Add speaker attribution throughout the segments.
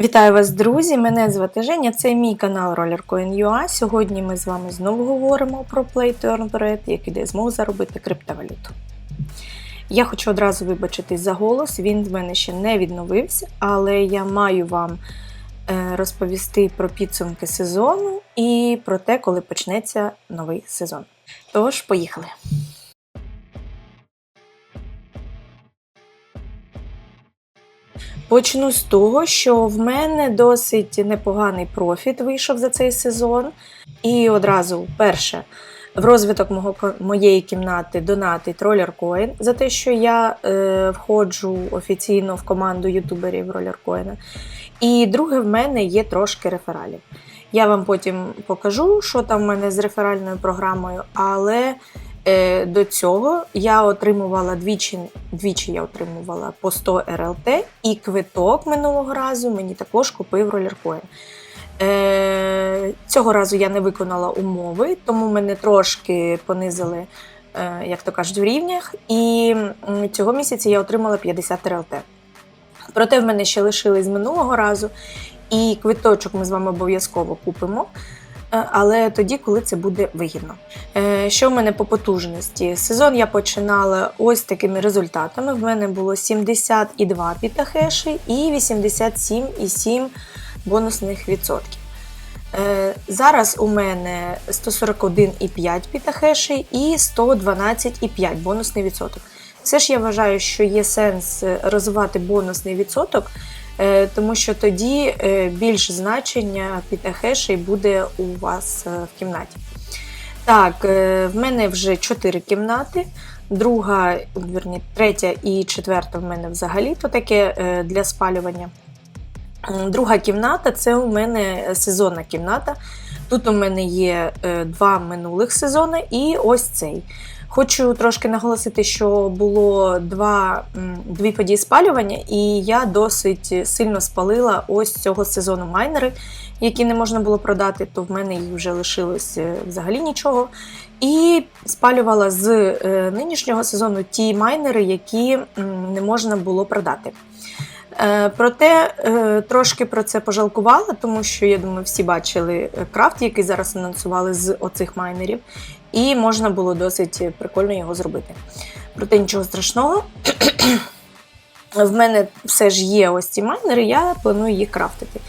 Speaker 1: Вітаю вас, друзі! Мене звати Женя, це мій канал RollerCoin.ua. Сьогодні ми з вами знову говоримо про Play to Bread, який дає змогу заробити криптовалюту. Я хочу одразу вибачитись за голос, він в мене ще не відновився, але я маю вам е, розповісти про підсумки сезону і про те, коли почнеться новий сезон. Тож, поїхали! Почну з того, що в мене досить непоганий профіт вийшов за цей сезон. І одразу, перше, в розвиток мого, моєї кімнати донатить RollerCoin за те, що я е, входжу офіційно в команду ютуберів RollerCoin. І друге, в мене є трошки рефералів. Я вам потім покажу, що там в мене з реферальною програмою, але до цього я отримувала двічі, двічі я отримувала по 100 РЛТ, і квиток минулого разу мені також купив ролеркоін. Е, цього разу я не виконала умови, тому мене трошки понизили, е, як то кажуть, в рівнях. І цього місяця я отримала 50 РЛТ. Проте в мене ще лишились минулого разу, і квиточок ми з вами обов'язково купимо. Е, але тоді, коли це буде вигідно. Е, що в мене по потужності? Сезон я починала ось такими результатами. В мене було 72 пітахеші і 87,7 бонусних відсотків. Е, зараз у мене 141,5 пітахешей і 112,5 бонусний відсоток. Все ж я вважаю, що є сенс розвивати бонусний відсоток, тому що тоді е, більш значення пітахешей буде у вас е, в кімнаті. Так, в мене вже 4 кімнати. Друга, верні, третя і четверта в мене взагалі то таке для спалювання. Друга кімната це у мене сезонна кімната. Тут у мене є два минулих сезони і ось цей. Хочу трошки наголосити, що було два, дві події спалювання, і я досить сильно спалила ось цього сезону майнери, які не можна було продати, то в мене їх вже лишилось е, взагалі нічого. І спалювала з е, нинішнього сезону ті майнери, які не можна було продати. Е, проте трошки про це пожалкувала, тому що я думаю, всі бачили крафт, який зараз анонсували з оцих майнерів і можна було досить прикольно його зробити. Проте нічого страшного. В мене все ж є ось ці майнери, я планую їх крафтити.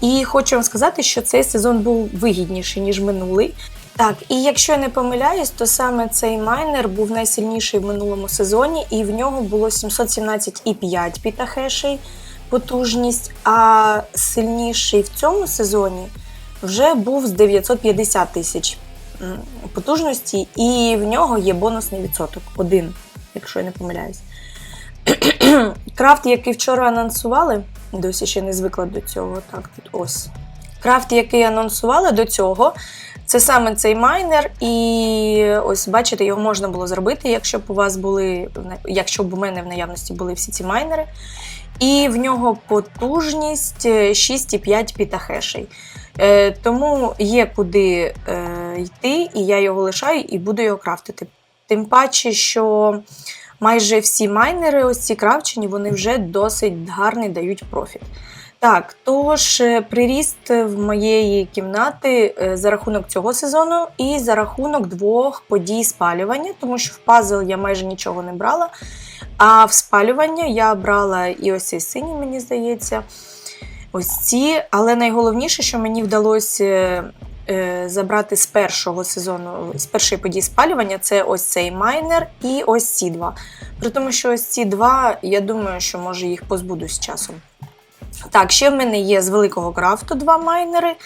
Speaker 1: І хочу вам сказати, що цей сезон був вигідніший, ніж минулий. Так, і якщо я не помиляюсь, то саме цей майнер був найсильніший в минулому сезоні, і в нього було 717,5 пітахешей потужність, а сильніший в цьому сезоні вже був з 950 тисяч потужності, і в нього є бонусний відсоток один, якщо я не помиляюсь. Крафт, який вчора анонсували, досі ще не звикла до цього. Так, тут ось. Крафт, який анонсували до цього, це саме цей майнер, і ось бачите, його можна було зробити, якщо б у вас були, якщо б у мене в наявності були всі ці майнери. І в нього потужність 6,5 пітахешей. Е, тому є куди е, йти, і я його лишаю і буду його крафтити. Тим паче, що майже всі майнери, ось ці крафчені, вони вже досить гарний дають профіт. Так, тож е, приріст в моєї кімнати за рахунок цього сезону і за рахунок двох подій спалювання, тому що в пазл я майже нічого не брала. А в спалювання я брала і ось цей синій, мені здається ось ці. Але найголовніше, що мені вдалося е, забрати з першого сезону, з першої події спалювання, це ось цей майнер і ось ці два. При тому, що ось ці два, я думаю, що може їх позбудусь з часом. Так, ще в мене є з великого крафту два майнери.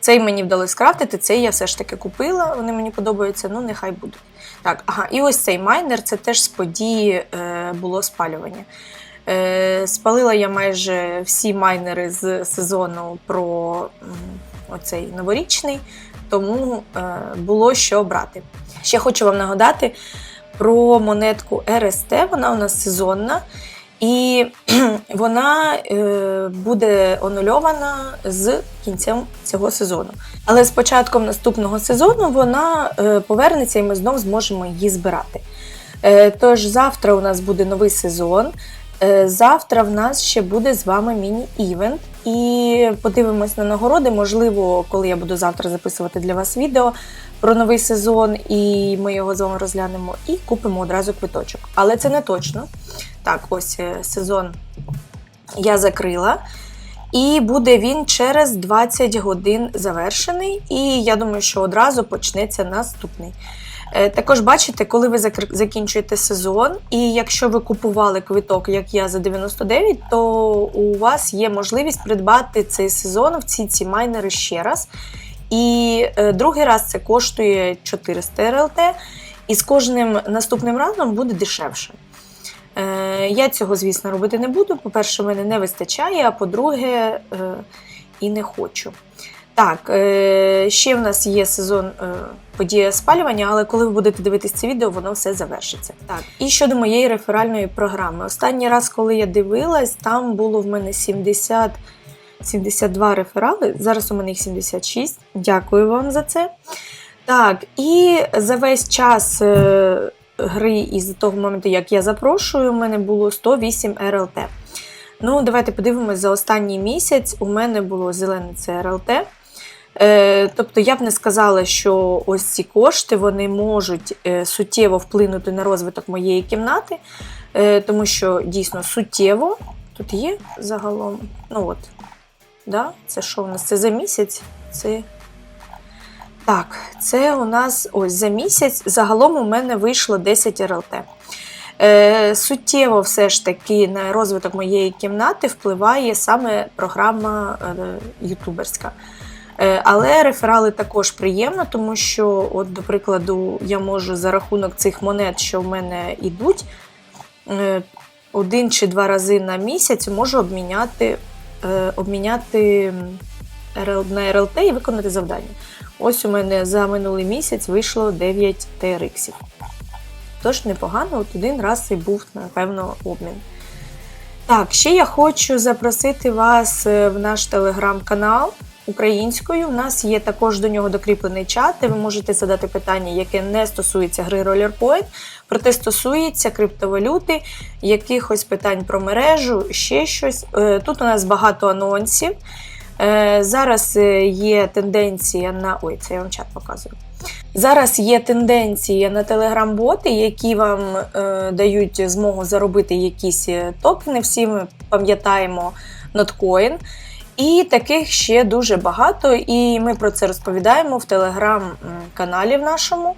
Speaker 1: Цей мені вдалося скрафтити, цей я все ж таки купила, вони мені подобаються, ну нехай будуть. Так, ага, і ось цей майнер це теж з події е, було спалювання. Е, Спалила я майже всі майнери з сезону про оцей новорічний, тому е, було що брати. Ще хочу вам нагадати про монетку РСТ, вона у нас сезонна. І вона е, буде онульована з кінцем цього сезону. Але з початком наступного сезону вона повернеться і ми знову зможемо її збирати. Тож завтра у нас буде новий сезон. Е, Завтра в нас ще буде з вами міні-івент. І подивимось на нагороди. Можливо, коли я буду завтра записувати для вас відео про новий сезон, і ми його з вами розглянемо і купимо одразу квиточок. Але це не точно. Так, ось е, сезон я закрила. І буде він через 20 годин завершений. І я думаю, що одразу почнеться наступний. Е, Також бачите, коли ви закінчуєте сезон, і якщо ви купували квиток, як я за 99, то у вас є можливість придбати цей сезон в ці ці майнери ще раз. І е, другий раз це коштує 400 РЛТ, і з кожним наступним разом буде дешевше. Е, Я цього, звісно, робити не буду. По-перше, мене не вистачає, а по-друге, і не хочу. Так, ще в нас є сезон подія спалювання, але коли ви будете дивитися це відео, воно все завершиться. Так, і щодо моєї реферальної програми. Останній раз, коли я дивилась, там було в мене 70, 72 реферали. Зараз у мене їх 76. Дякую вам за це. Так, і за весь час е, гри із того моменту, як я запрошую, у мене було 108 РЛТ. Ну, давайте подивимось, за останній місяць у мене було зелене це РЛТ. Е, тобто я б не сказала, що ось ці кошти вони можуть е, суттєво вплинути на розвиток моєї кімнати, е, тому що дійсно суттєво тут є загалом. Ну от, да? це що у нас? Це за місяць? Це так, це у нас ось за місяць. Загалом у мене вийшло 10 РЛТ. Е, суттєво все ж таки на розвиток моєї кімнати впливає саме програма е, ютуберська. Е, але реферали також приємно, тому що, от, до прикладу, я можу за рахунок цих монет, що в мене йдуть, е, один чи два рази на місяць можу обміняти, е, обміняти на РЛТ і виконати завдання. Ось у мене за минулий місяць вийшло 9 TRX. Тож непогано, от один раз і був, напевно, обмін. Так, ще я хочу запросити вас в наш телеграм-канал українською. У нас є також до нього докріплений чат, де ви можете задати питання, яке не стосується гри Roller Point, проте стосується криптовалюти, якихось питань про мережу, ще щось. Е, Тут у нас багато анонсів. Е, Зараз е, є тенденція на. Ой, це я вам чат показую. Зараз є тенденція на телеграм-боти, які вам е, дають змогу заробити якісь токени. Всі ми пам'ятаємо Notcoin. І таких ще дуже багато, і ми про це розповідаємо в телеграм-каналі в нашому.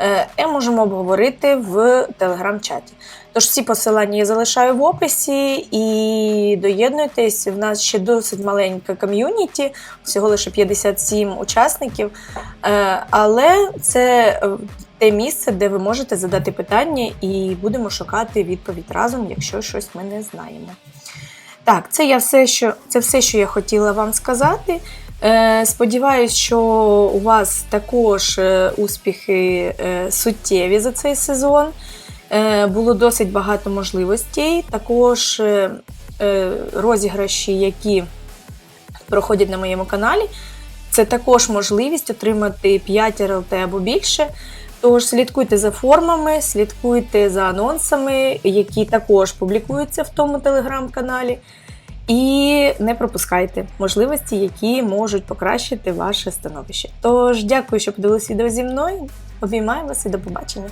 Speaker 1: Е, І можемо обговорити в телеграм-чаті. Тож всі посилання я залишаю в описі і доєднуйтесь. В нас ще досить маленька ком'юніті, всього лише 57 учасників. Е, Але це е, те місце, де ви можете задати питання, і будемо шукати відповідь разом, якщо щось ми не знаємо. Так, це я все, що це все, що я хотіла вам сказати. Е, Сподіваюсь, що у вас також е, успіхи е, суттєві за цей сезон. Е, Було досить багато можливостей. Також е, е, розіграші, які проходять на моєму каналі. Це також можливість отримати 5 РЛТ або більше. Тож слідкуйте за формами, слідкуйте за анонсами, які також публікуються в тому телеграм-каналі. І не пропускайте можливості, які можуть покращити ваше становище. Тож дякую, що подивилися відео зі мною. Обіймаю вас і до побачення.